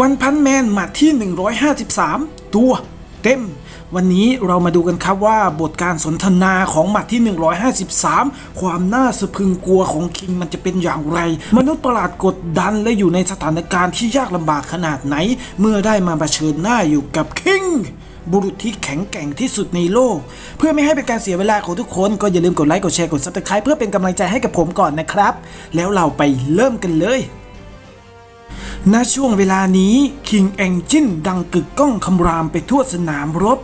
วันพันแมนหมัดที่ 153 ตัวเต็ม วันนี้เรามาดูกันครับว่าบทการสนทนาของหมัดที่ 153 ความน่าสะพึงกลัวของคิงมันจะเป็นอย่างไร มนุษย์ประหลาดกดดันและอยู่ในสถานการณ์ที่ยากลำบากขนาดไหน เมื่อได้มาเผชิญหน้าอยู่กับคิงบุรุษที่แข็งแกร่งที่สุดในโลก เพื่อไม่ให้เป็นการเสียเวลาของทุกคนก็อย่าลืมกดไลค์กดแชร์กดซับสไคร b e เพื่อเป็นกำลังใจให้กับผมก่อนนะครับ แล้วเราไปเริ่มกันเลย ณช่วงเวลานี้คิงแองจินดังกึกก้องคำรามไปทั่วสนามรบ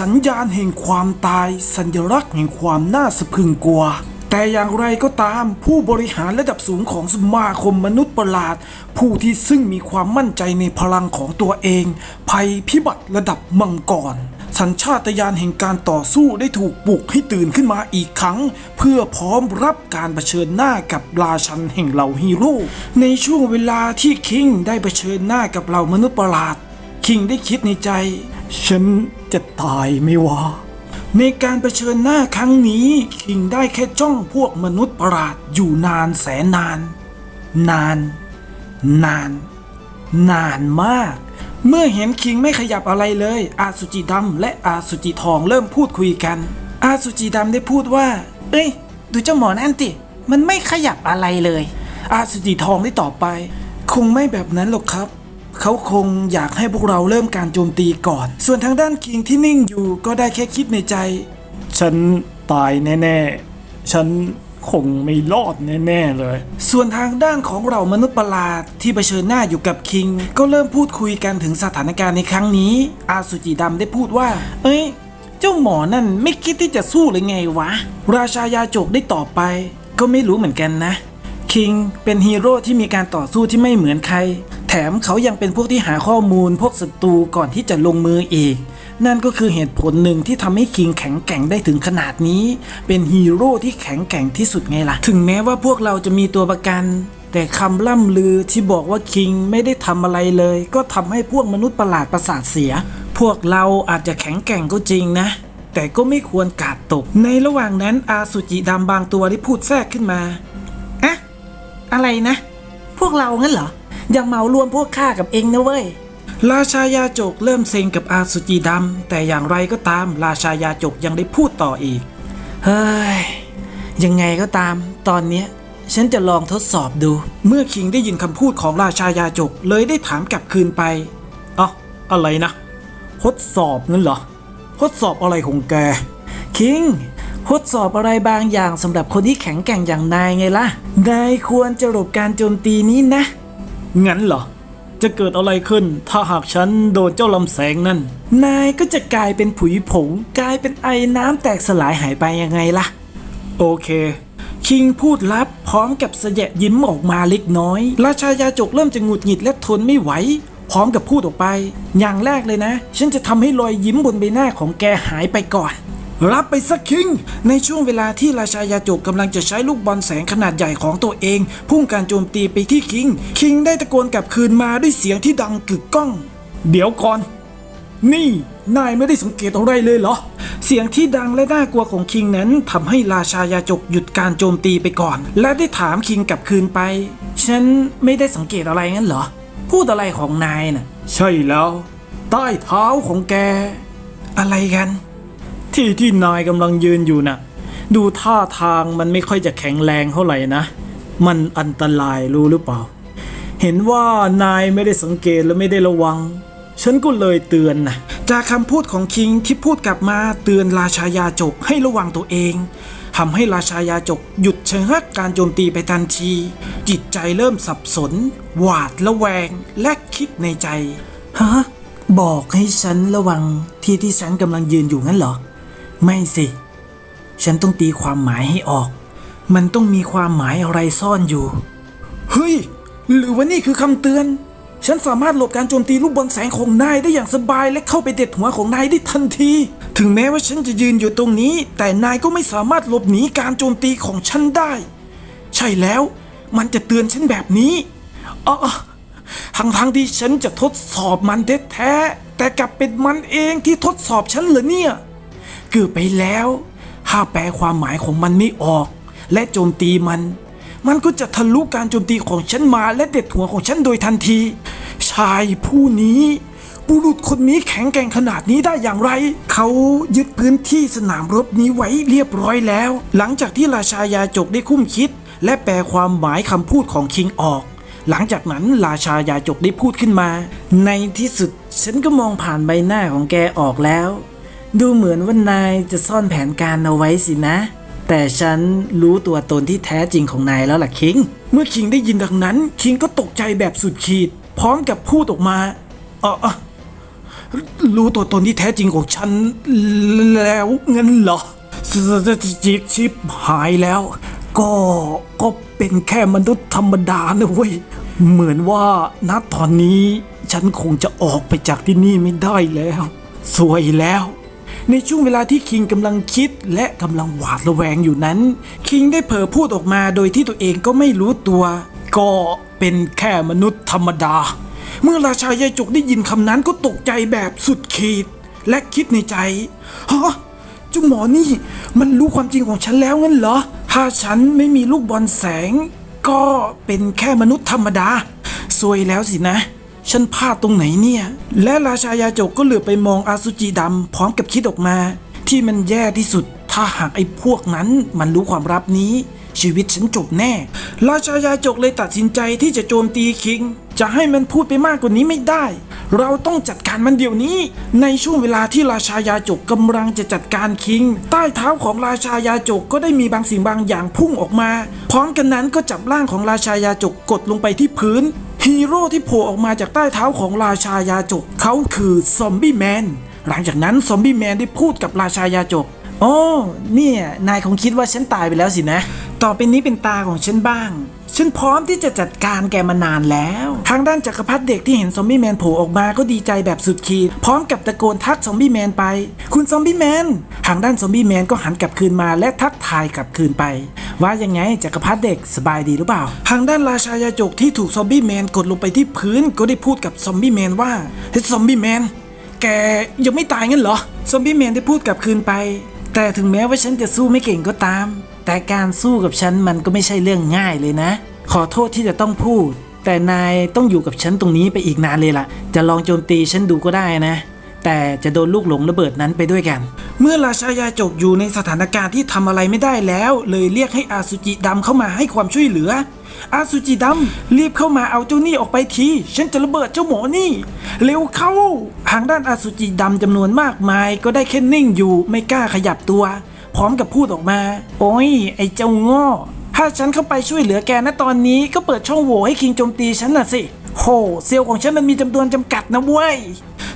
สัญญาณแห่งความตาย สัญลักษณ์แห่งความน่าสะพรึงกลัว แต่อย่างไรก็ตามผู้บริหารระดับสูงของสมาคมมนุษย์ประหลาด ผู้ที่ซึ่งมีความมั่นใจในพลังของตัวเอง ภัยพิบัติระดับมังกร สัญชาตญาณแห่งการต่อสู้ได้ถูกปลุกให้ตื่นขึ้นมาอีกครั้ง เพื่อพร้อมรับการเผชิญหน้ากับราชันแห่งเหล่าฮีโร่ในช่วงเวลาที่คิงได้เผชิญหน้ากับเหล่ามนุษย์ประหลาด คิงได้คิดในใจ ฉันจะตายไหม่วะในการเผชิญหน้าครั้งนี้ คิงได้แค่จ้องพวกมนุษย์ประหลาดอยู่นานแสนนาน นาน นาน นานมาก เมื่อเห็นคิงไม่ขยับอะไรเลย อาสุจิดำและอาสุจิทองเริ่มพูดคุยกัน อาสุจิดำได้พูดว่า เอ้ย ดูเจ้าหมอนั่นติมันไม่ขยับอะไรเลย อาสุจิทองได้ตอบไป คงไม่แบบนั้นหรอกครับ เขาคงอยากให้พวกเราเริ่มการโจมตีก่อน ส่วนทางด้านคิงที่นิ่งอยู่ก็ได้แค่คิดในใจ ฉันตายแน่ๆ ฉัน คงไม่รอดแน่ๆเลย ส่วนทางด้านของเรามนุษย์ประหลาดที่เผชิญหน้าอยู่กับคิง ก็เริ่มพูดคุยกันถึงสถานการณ์ในครั้งนี้ อาสุจิดำได้พูดว่า เอ้ย เจ้าหมอนั่นไม่คิดที่จะสู้เลยไงวะ ราชายาจกได้ตอบไป ก็ไม่รู้เหมือนกันนะคิงเป็นฮีโร่ที่มีการต่อสู้ที่ไม่เหมือนใคร แถมเขายังเป็นพวกที่หาข้อมูลพวกศัตรูก่อนที่จะลงมืออีก นั่นก็คือเหตุผลหนึ่งที่ทำให้คิงแข็งแกร่งได้ถึงขนาดนี้ เป็นฮีโร่ที่แข็งแกร่งที่สุดไงล่ะ ถึงแม้ว่าพวกเราจะมีตัวประกัน แต่คำล่ำลือที่บอกว่าคิงไม่ได้ทำอะไรเลย ก็ทำให้พวกมนุษย์ประหลาดประสาทเสีย พวกเราอาจจะแข็งแกร่งก็จริงนะ แต่ก็ไม่ควรกาดตก ในระหว่างนั้นอาสุจิดำบางตัวได้พูดแทรกขึ้นมาอะอะไรนะ พวกเรางั้นเหรออย่าเหมารวมพวกข้ากับเองนะเว้ย ราชายาจกเริ่มเซ็งกับอาสุจิดำแต่อย่างไรก็ตามราชายาจกยังได้พูดต่ออีก เฮ้ย ยังไงก็ตาม ตอนเนี้ยฉันจะลองทดสอบดู เมื่อคิงได้ยินคำพูดของราชายาจกเลยได้ถามกลับคืนไปอ้าอะไรนะ ทดสอบงั้นเหรอ ทดสอบอะไรของแก คิง ทดสอบอะไรบางอย่างสำหรับคนที่แข็งแกร่งอย่างนายไงล่ะ นายควรจะหลบการโจมตีนี้นะ งั้นเหรอ จะเกิดอะไรขึ้น ถ้าหากฉันโดนเจ้าลำแสงนั่น นายก็จะกลายเป็นผุยผง กลายเป็นไอ้น้ำแตกสลายหายไปยังไงล่ะ โอเค คิงพูดลับพร้อมกับเสยะยิ้มออกมาเล็กน้อย ราชายาจกเริ่มจะหงุดหงิดและทนไม่ไหวพร้อมกับพูดออกไป อย่างแรกเลยนะ ฉันจะทำให้รอยยิ้มบนใบหน้าของแกหายไปก่อน รับไปสักคิง ในช่วงเวลาที่ราชายาจกกำลังจะใช้ลูกบอลแสงขนาดใหญ่ของตัวเอง พุ่งการโจมตีไปที่คิง คิงได้ตะโกนกลับคืนมาด้วยเสียงที่ดังกึกก้อง เดี๋ยวก่อน นี่นายไม่ได้สังเกตอะไรเลยเหรอ เสียงที่ดังและน่ากลัวของคิงนั้นทำให้ราชายาจกหยุดการโจมตีไปก่อน และได้ถามคิงกลับคืนไป ฉันไม่ได้สังเกตอะไรงั้นเหรอ พูดอะไรของนายน่ะ ใช่แล้ว ใต้เท้าของแก อะไรกัน ที่ที่นายกำลังยืนอยู่น่ะ ดูท่าทางมันไม่ค่อยจะแข็งแรงเท่าไหร่นะ มันอันตรายรู้หรือเปล่า เห็นว่านายไม่ได้สังเกตและไม่ได้ระวัง ฉันก็เลยเตือนนะจากคำพูดของคิงที่พูดกลับมาเตือนราชายาจกให้ระวังตัวเองทำให้ราชายาจกหยุดชะงักการโจมตีไปทันที จิตใจเริ่มสับสน หวาดระแวงและคิดในใจ ฮะ บอกให้ฉันระวังที่ที่ฉันกำลังยืนอยู่งั้นเหรอ ไม่สิ ฉันต้องตีความหมายให้ออก มันต้องมีความหมายอะไรซ่อนอยู่ เฮ้ย หรือว่านี่คือคำเตือน ฉันสามารถหลบการโจมตีลูกบอลแสงของนายได้อย่างสบายและเข้าไปเด็ดหัวของนายได้ทันที ถึงแม้ว่าฉันจะยืนอยู่ตรงนี้ แต่นายก็ไม่สามารถหลบหนีการโจมตีของฉันได้ ใช่แล้ว มันจะเตือนฉันแบบนี้อ๋อทั้งทั้งที่ฉันจะทดสอบมันแท้แต่กลับเป็นมันเองที่ทดสอบฉันเหรอเนี่ย เกือบไปแล้วถ้าแปลความหมายของมันไม่ออก และโจมตีมัน มันก็จะทะลุการโจมตีของฉันมาและเด็ดหัวของฉันโดยทันที ชายผู้นี้บุรุษคนนี้แข็งแกร่งขนาดนี้ได้อย่างไร เขายึดพื้นที่สนามรบนี้ไว้เรียบร้อยแล้ว หลังจากที่ราชายาจกได้คุ้มคิด และแปลความหมายคำพูดของคิงออก หลังจากนั้นราชายาจกได้พูดขึ้นมา ในที่สุดฉันก็มองผ่านใบหน้าของแกออกแล้ว ดูเหมือนว่านายจะซ่อนแผนการเอาไว้สินะ แต่ฉันรู้ตัวตนที่แท้จริงของนายแล้วล่ะคิง เมื่อคิงได้ยินดังนั้น คิงก็ตกใจแบบสุดขีด พร้อมกับพูดออกมาออเอ่อรู้ตัวตนที่แท้จริงของฉันแล้วเงินเหรอสสจิบชิบหายแล้ว ก็ก็เป็นแค่มนุษย์ธรรมดานะเว้ยเหมือนว่าณตอนนี้ฉันคงจะออกไปจากที่นี่ไม่ได้แล้ว สวยแล้ว ในช่วงเวลาที่คิงกำลังคิดและกำลังหวาดระแวงอยู่นั้น คิงได้เผลอพูดออกมาโดยที่ตัวเองก็ไม่รู้ตัว ก็เป็นแค่มนุษย์ธรรมดา เมื่อราชายายจกได้ยินคำนั้นก็ตกใจแบบสุดขีด และคิดในใจฮะเจ้าหมอนี่ มันรู้ความจริงของฉันแล้วงั้นเหรอ ถ้าฉันไม่มีลูกบอลแสง ก็เป็นแค่มนุษย์ธรรมดาซวยแล้วสินะ ฉันพลาดตรงไหนเนี่ย และราชายาจกก็เหลือไปมองอาสุจิดำพร้อมกับคิดออกมา ที่มันแย่ที่สุด ถ้าหากไอ้พวกนั้นมันรู้ความลับนี้ ชีวิตฉันจบแน่ ราชายาจกเลยตัดสินใจที่จะโจมตีคิง จะให้มันพูดไปมากกว่านี้ไม่ได้ เราต้องจัดการมันเดี๋ยวนี้ ในช่วงเวลาที่ราชายาจกกำลังจะจัดการคิง ใต้เท้าของราชายาจกก็ได้มีบางสิ่งบางอย่างพุ่งออกมา พร้อมกันนั้นก็จับร่างของราชายาจกกดลงไปที่พื้น ฮีโร่ที่โผล่ออกมาจากใต้เท้าของราชายาจกเขาคือซอมบี้แมนหลังจากนั้นซอมบี้แมนได้พูดกับราชายาจกโอ้เนี่ยนายคงคิดว่าฉันตายไปแล้วสินะ ต่อไปนี้เป็นตาของฉันบ้าง ฉันพร้อมที่จะจัดการแกมานานแล้ว ทางด้านจักรพรรดิเด็กที่เห็นซอมบี้แมนโผล่ออกมาก็ดีใจแบบสุดขีด พร้อมกับตะโกนทักซอมบี้แมนไป คุณซอมบี้แมน ทางด้านซอมบี้แมนก็หันกลับคืนมาและทักทายกลับคืนไป ว่ายังไงจักรพรรดิเด็กสบายดีหรือเปล่า ทางด้านราชายาจกที่ถูกซอมบี้แมนกดลงไปที่พื้นก็ได้พูดกับซอมบี้แมนว่าเฮ้ยซอมบี้แมนแกยังไม่ตายงั้นเหรอ ซอมบี้แมนได้พูดกลับคืนไป แต่ถึงแม้ว่าฉันจะสู้ไม่เก่งก็ตาม แต่การสู้กับฉันมันก็ไม่ใช่เรื่องง่ายเลยนะ ขอโทษที่จะต้องพูด แต่นายต้องอยู่กับฉันตรงนี้ไปอีกนานเลยล่ะ จะลองโจมตีฉันดูก็ได้นะ แต่จะโดนลูกหลงระเบิดนั้นไปด้วยกัน เมื่อราชายาจกอยู่ในสถานการณ์ที่ทำอะไรไม่ได้แล้ว เลยเรียกให้อาสุจิดำเข้ามาให้ความช่วยเหลือ อาสุจิดำรีบเข้ามาเอาเจ้านี่ออกไปทีฉันจะระเบิดเจ้าหมอนี่ เร็วเข้าทางด้านอาสุจิดำจำนวนมากมาย ก็ได้แค่นิ่งอยู่ไม่กล้าขยับตัว พร้อมกับพูดออกมา โอ้ย ไอ้เจ้าโง่ถ้าฉันเข้าไปช่วยเหลือแกนะตอนนี้ก็เปิดช่องโหว่ให้คิงโจมตีฉันน่ะสิ โหเซลล์ของฉันมันมีจำนวนจำกัดนะเว้ย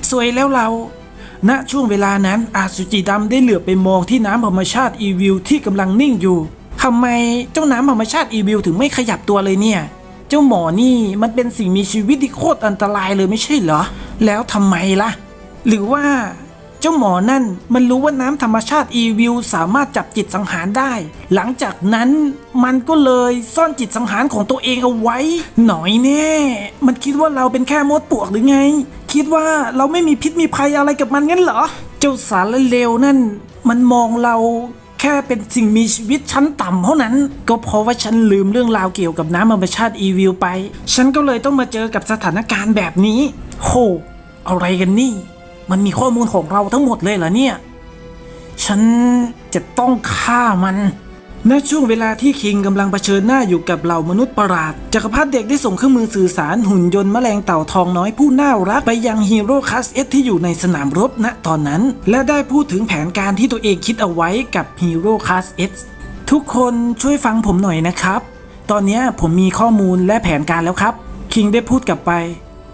สวยแล้วเราณช่วงเวลานั้นอาสุจิดำได้เหลือไปมองที่น้ำธรรมชาติอีวิลที่กำลังนิ่งอยู่ทำไมเจ้าน้ำธรรมชาติอีวิลถึงไม่ขยับตัวเลยเนี่ย เจ้าหมอนี่มันเป็นสิ่งมีชีวิตที่โคตรอันตรายเลยไม่ใช่เหรอ แล้วทำไมล่ะ หรือว่า เจ้าหมอนั่นมันรู้ว่าน้ำธรรมชาติอีวิลสามารถจับจิตสังหารได้ หลังจากนั้นมันก็เลยซ่อนจิตสังหารของตัวเองเอาไว้ หน่อยแน่ มันคิดว่าเราเป็นแค่มดปลวกหรือไง คิดว่าเราไม่มีพิษมีภัยอะไรกับมันงั้นเหรอ เจ้าสารเลวนั่น มันมองเราแค่เป็นสิ่งมีชีวิตชั้นต่ำเท่านั้น ก็เพราะว่าฉันลืมเรื่องราวเกี่ยวกับน้ำธรรมชาติอีวิลไป ฉันก็เลยต้องมาเจอกับสถานการณ์แบบนี้ โห อะไรกันนี่ มันมีข้อมูลของเราทั้งหมดเลยเหรอเนี่ย ฉันจะต้องฆ่ามันณช่วงเวลาที่คิงกำลังเผชิญหน้าอยู่กับเหล่ามนุษย์ประหลาดจักรพรรดิเด็กได้ส่งเครื่องมือสื่อสารหุ่นยนต์แมลงเต่าทองน้อยผู้น่ารักไปยังฮีโร่คัสเอสที่อยู่ในสนามรบณตอนนั้น และได้พูดถึงแผนการที่ตัวเองคิดเอาไว้กับฮีโร่คัสเอสทุกคนช่วยฟังผมหน่อยนะครับ ตอนนี้ผมมีข้อมูลและแผนการแล้วครับ คิงได้พูดกลับไป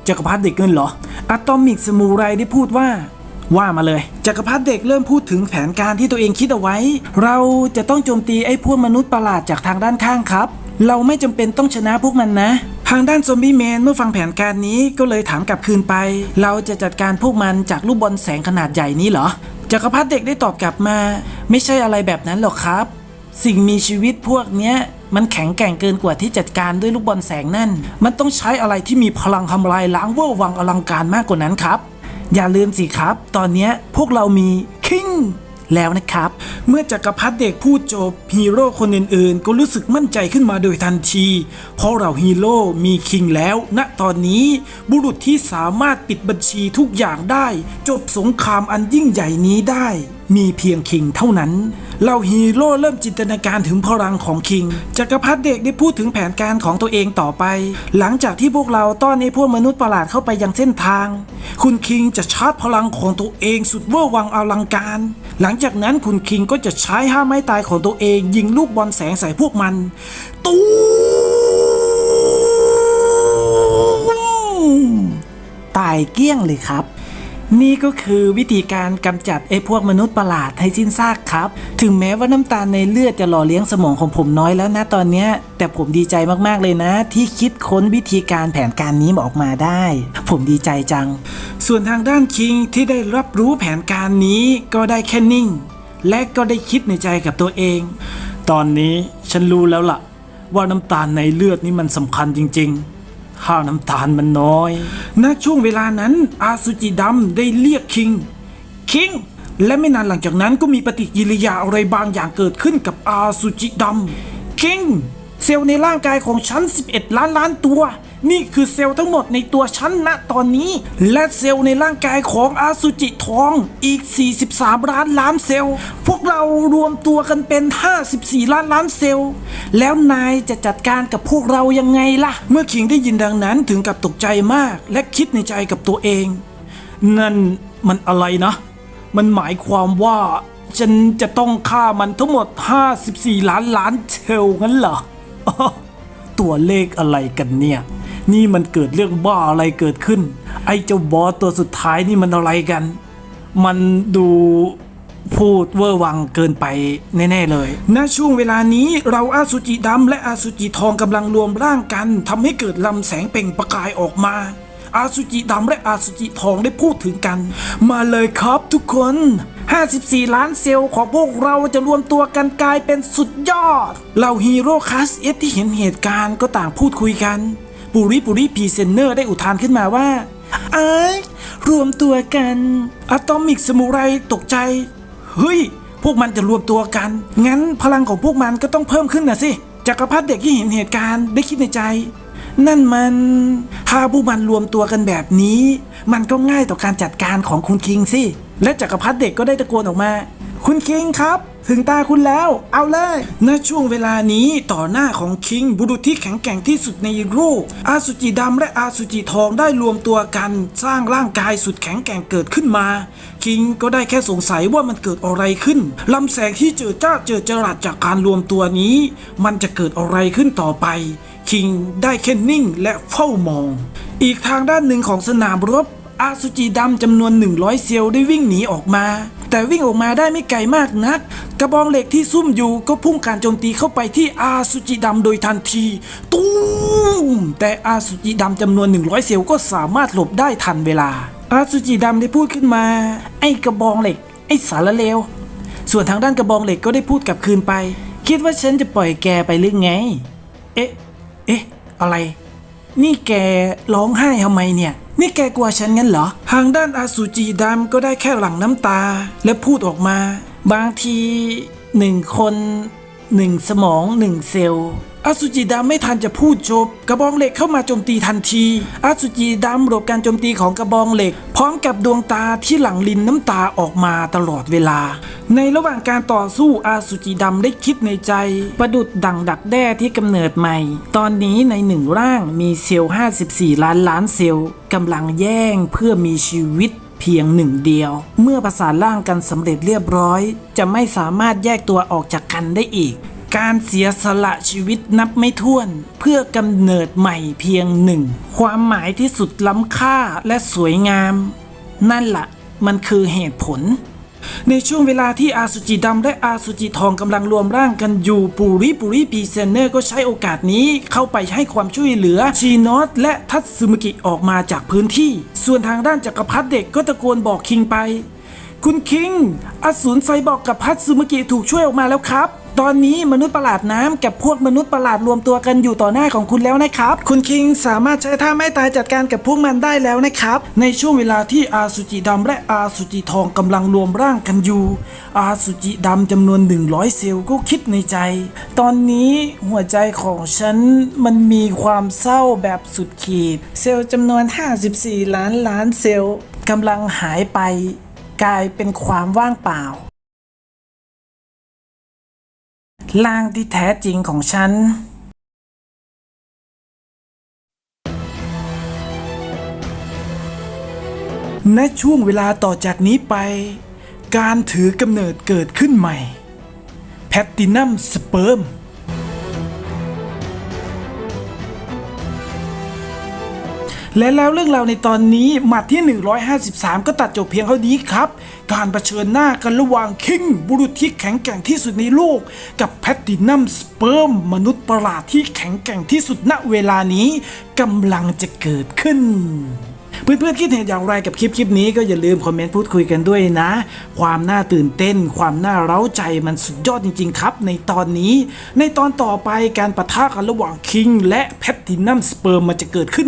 จักรพรรดิเด็กเงินเหรออะตอมิกสมูไรได้พูดว่าว่ามาเลยจักรพรรดิเด็กเริ่มพูดถึงแผนการที่ตัวเองคิดเอาไว้ เราจะต้องโจมตีไอ้พวกมนุษย์ประหลาดจากทางด้านข้างครับ เราไม่จำเป็นต้องชนะพวกมันนะ ทางด้านซอมบี้แมนเมื่อฟังแผนการนี้ก็เลยถามกลับคืนไป เราจะจัดการพวกมันจากลูกบอลแสงขนาดใหญ่นี้เหรอจักรพรรดิเด็กได้ตอบกลับมา ไม่ใช่อะไรแบบนั้นหรอกครับ สิ่งมีชีวิตพวกเนี้ย มันแข็งแกร่งเกินกว่าที่จัดการด้วยลูกบอลแสงนั่น มันต้องใช้อะไรที่มีพลังทำลายล้างเวอร์วังอลังการมากกว่านั้นครับ อย่าลืมสิครับ ตอนนี้พวกเรามีคิงแล้วนะครับ เมื่อจักรพรรดิเด็กพูดจบฮีโร่คนอื่นๆ ก็รู้สึกมั่นใจขึ้นมาโดยทันที เพราะเราฮีโร่มีคิงแล้ว ณตอนนี้บุรุษที่สามารถปิดบัญชีทุกอย่างได้ จบสงครามอันยิ่งใหญ่นี้ได้ มีเพียงคิงเท่านั้น เราฮีโร่เริ่มจินตนาการถึงพลังของคิง จักรพรรดิเด็กได้พูดถึงแผนการของตัวเองต่อไป หลังจากที่พวกเราต้อนไอ้พวกมนุษย์ประหลาดเข้าไปยังเส้นทาง คุณคิงจะชาร์จพลังของตัวเองสุดเวอร์วังอลังการ หลังจากนั้นคุณคิงก็จะใช้ห้าไม้ตายของตัวเองยิงลูกบอลแสงใส่พวกมัน ตูมตายเกี้ยงเลยครับ นี่ก็คือวิธีการกำจัดไอ้พวกมนุษย์ประหลาดให้สิ้นซากครับ ถึงแม้ว่าน้ำตาลในเลือดจะหล่อเลี้ยงสมองของผมน้อยแล้วนะตอนนี้ แต่ผมดีใจมากๆเลยนะ ที่คิดค้นวิธีการแผนการนี้ออกมาได้ ผมดีใจจัง ส่วนทางด้านคิงที่ได้รับรู้แผนการนี้ก็ได้แค่นิ่ง และก็ได้คิดในใจกับตัวเอง ตอนนี้ฉันรู้แล้วล่ะ ว่าน้ำตาลในเลือดนี่มันสำคัญจริง ๆ ข้าน้ำตาลมันน้อย ณ ช่วงเวลานั้น อาสุจิดำได้เรียกคิง คิง และไม่นานหลังจากนั้นก็มีปฏิกิริยาอะไรบางอย่างเกิดขึ้นกับอาสุจิดำคิง เซลล์ในร่างกายของฉัน 11 ล้านล้านตัว นี่คือเซลล์ทั้งหมดในตัวฉันณตอนนี้ และเซลล์ในร่างกายของอาสุจิทองอีก 43 ล้านล้านเซลล์ พวกเรารวมตัวกันเป็น 54 ล้านล้านเซลล์ แล้วนายจะจัดการกับพวกเรายังไงล่ะ เมื่อคิงได้ยินดังนั้นถึงกับตกใจมาก และคิดในใจกับตัวเอง นั่นมันอะไรนะ มันหมายความว่าฉันจะต้องฆ่ามันทั้งหมด 54 ล้านล้านเซลล์งั้นเหรอตัวเลขอะไรกันเนี่ย นี่มันเกิดเรื่องบ้าอะไรเกิดขึ้น ไอ้เจ้าบอสตัวสุดท้ายนี่มันอะไรกัน มันดูพูดเวอร์วังเกินไปแน่ๆเลย ณ ช่วงเวลานี้เราอาสุจิดำและอาสุจิทองกำลังรวมร่างกันทำให้เกิดลำแสงเปล่งประกายออกมา อาสุจิดำและอาสุจิทองได้พูดถึงกัน มาเลยครับทุกคน 54 ล้านเซลล์ของพวกเราจะรวมตัวกันกลายเป็นสุดยอดเหล่าฮีโร่คลาสเอที่เห็นเหตุการณ์ก็ต่างพูดคุยกัน ปุริปุริพีเซนเนอร์ได้อุทานขึ้นมาว่าไอ้ายรวมตัวกัน อะตอมิกสมุไรตกใจ เฮ้ย พวกมันจะรวมตัวกัน งั้นพลังของพวกมันก็ต้องเพิ่มขึ้นนะสิจักรพรรดิเด็กที่เห็นเหตุการณ์ได้คิดในใจ นั่นมันถ้าพวกมันรวมตัวกันแบบนี้ มันก็ง่ายต่อการจัดการของคุณคิงสิและจักรพรรดิเด็กก็ได้ตะโกนออกมา คุณคิงครับ ถึงตาคุณแล้ว เอาเลยณช่วงเวลานี้ต่อหน้าของคิงบุรุษที่แข็งแกร่งที่สุดในโลกอาสุจิดำและอาสุจิทองได้รวมตัวกันสร้างร่างกายสุดแข็งแกร่งเกิดขึ้นมา คิงก็ได้แค่สงสัยว่ามันเกิดอะไรขึ้นลำแสงที่เจอจ้าเจอจรัสจากการรวมตัวนี้ มันจะเกิดอะไรขึ้นต่อไป คิงได้แค่นิ่งและเฝ้ามอง อีกทางด้านหนึ่งของสนามรบอาสุจิดำจำนวน 100 เซลล์ได้วิ่งหนีออกมา แต่วิ่งออกมาได้ไม่ไกลมากนัก กระบองเหล็กที่ซุ่มอยู่ก็พุ่งการโจมตีเข้าไปที่อาสุจิดำโดยทันที ตูมแต่อาสุจิดำจำนวน 100 เซลล์ก็สามารถหลบได้ทันเวลา อาสุจิดำได้พูดขึ้นมา ไอ้กระบองเหล็ก ไอ้สารเลว ส่วนทางด้านกระบองเหล็กก็ได้พูดกลับคืนไป คิดว่าฉันจะปล่อยแกไปหรือไง เอ๊ะ เอ๊ะ อะไร นี่แกร้องไห้ทำไมเนี่ย นี่แกกลัวฉันงั้นเหรอ ทางด้านอาสุจิดำก็ได้แค่หลั่งน้ำตา และพูดออกมา บางทีหนึ่งคนหนึ่งสมองหนึ่งเซลล์อาสุจิดำไม่ทันจะพูดจบ กระบองเหล็กเข้ามาโจมตีทันทีอาสุจิดำหลบการโจมตีของกระบองเหล็ก พร้อมกับดวงตาที่หลั่งลินน้ำตาออกมาตลอดเวลา ในระหว่างการต่อสู้อาสุจิดำได้คิดในใจ ประดุดดังดักแด้ที่กำเนิดใหม่ ตอนนี้ในหนึ่งร่างมีเซลล์ 54 ล้านล้านเซลล์กำลังแย่งเพื่อมีชีวิตเพียงหนึ่งเดียว เมื่อประสานร่างกันสำเร็จเรียบร้อย จะไม่สามารถแยกตัวออกจากกันได้อีก การเสียสละชีวิตนับไม่ถ้วน เพื่อกำเนิดใหม่เพียงหนึ่ง ความหมายที่สุดล้ำค่าและสวยงาม นั่นละ่ะ มันคือเหตุผล ในช่วงเวลาที่อาสุจิดำและอาสุจิทองกำลังรวมร่างกันอยู่ปูริปุริพีเซนเนอร์ก็ใช้โอกาสนี้เข้าไปให้ความช่วยเหลือชีนอตและทัตสึมุกิออกมาจากพื้นที่ ส่วนทางด้านจักรพรรดิเด็กก็ตะโกนบอกคิงไป คุณคิง อสูรไซบอกกับพัตสึมุกิถูกช่วยออกมาแล้วครับ ตอนนี้มนุษย์ประหลาดน้ำกับพวกมนุษย์ประหลาดรวมตัวกันอยู่ต่อหน้าของคุณแล้วนะครับ คุณคิงสามารถใช้ท่าไม่ตายจัดการกับพวกมันได้แล้วนะครับ ในช่วงเวลาที่อาสุจิดำและอาสุจิทองกำลังรวมร่างกันอยู่ อาสุจิดำจำนวน 100 เซลล์ก็คิดในใจ ตอนนี้หัวใจของฉันมันมีความเศร้าแบบสุดขีด เซลล์จำนวน 54 ล้านล้านเซลล์กำลังหายไป กลายเป็นความว่างเปล่าร่างที่แท้จริงของฉัน ณช่วงเวลาต่อจากนี้ไป การถือกำเนิดเกิดขึ้นใหม่ แพตตินัมสเปิร์ม และแล้วเรื่องราวในตอนนี้หมัดที่ 153 ก็ตัดจบเพียงเท่านี้ครับ การรเผชิญหน้ากันระหว่างคิงบุรุษที่แข็งแกร่งที่สุดในโลก กับแพตตินัมสเปิร์มมนุษย์ประหลาดที่แข็งแกร่งที่สุดณเวลานี้กำลังจะเกิดขึ้น เพื่อนๆคิดเห็นอย่างไรกับคลิปคลิปนี้ก็อย่าลืมคอมเมนต์พูดคุยกันด้วยนะ ความน่าตื่นเต้น ความน่าเร้าใจมันสุดยอดจริง ๆ ครับ ในตอนนี้ ในตอนต่อไปการปะทะกันระหว่างคิงและแพตตินัมสเปิร์มมันจะเกิดขึ้น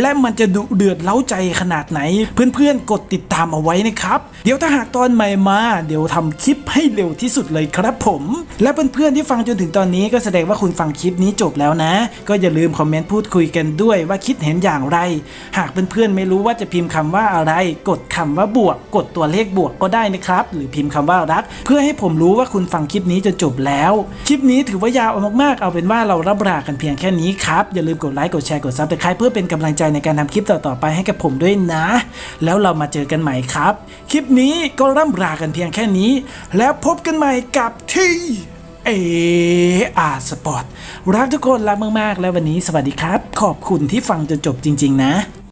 และมันจะดุเดือดเล้าใจขนาดไหน เพื่อนๆกดติดตามเอาไว้นะครับ เดี๋ยวถ้าหากตอนใหม่มาเดี๋ยวทำคลิปให้เร็วที่สุดเลยครับผม และเพื่อนๆที่ฟังจนถึงตอนนี้ก็แสดงว่าคุณฟังคลิปนี้จบแล้วนะ ก็อย่าลืมคอมเมนต์พูดคุยกันด้วยว่าคิดเห็นอย่างไร หากเพื่อนๆไม่รู้ว่าจะพิมพ์คำว่าอะไร กดคำว่าบวก กดตัวเลขบวกก็ได้นะครับ หรือพิมพ์คำว่ารัก เพื่อให้ผมรู้ว่าคุณฟังคลิปนี้จนจบแล้ว คลิปนี้ถือว่ายาวมากๆ เอาเป็นว่าเรารับรากันเพียงแค่นี้ครับ อย่าลืมกดไลค์ กดแชร์ กดซับสไครต์เพื่อเป็นกำลังใจในการทำคลิปต่อๆไปให้กับผมด้วยนะ แล้วเรามาเจอกันใหม่ครับ คลิปนี้ก็ร่ำรากันเพียงแค่นี้ แล้วพบกันใหม่กับที่เออาสปอร์ตรักทุกคนรักมาก ๆ แล้ววันนี้สวัสดีครับ ขอบคุณที่ฟังจนจบจริง ๆ นะ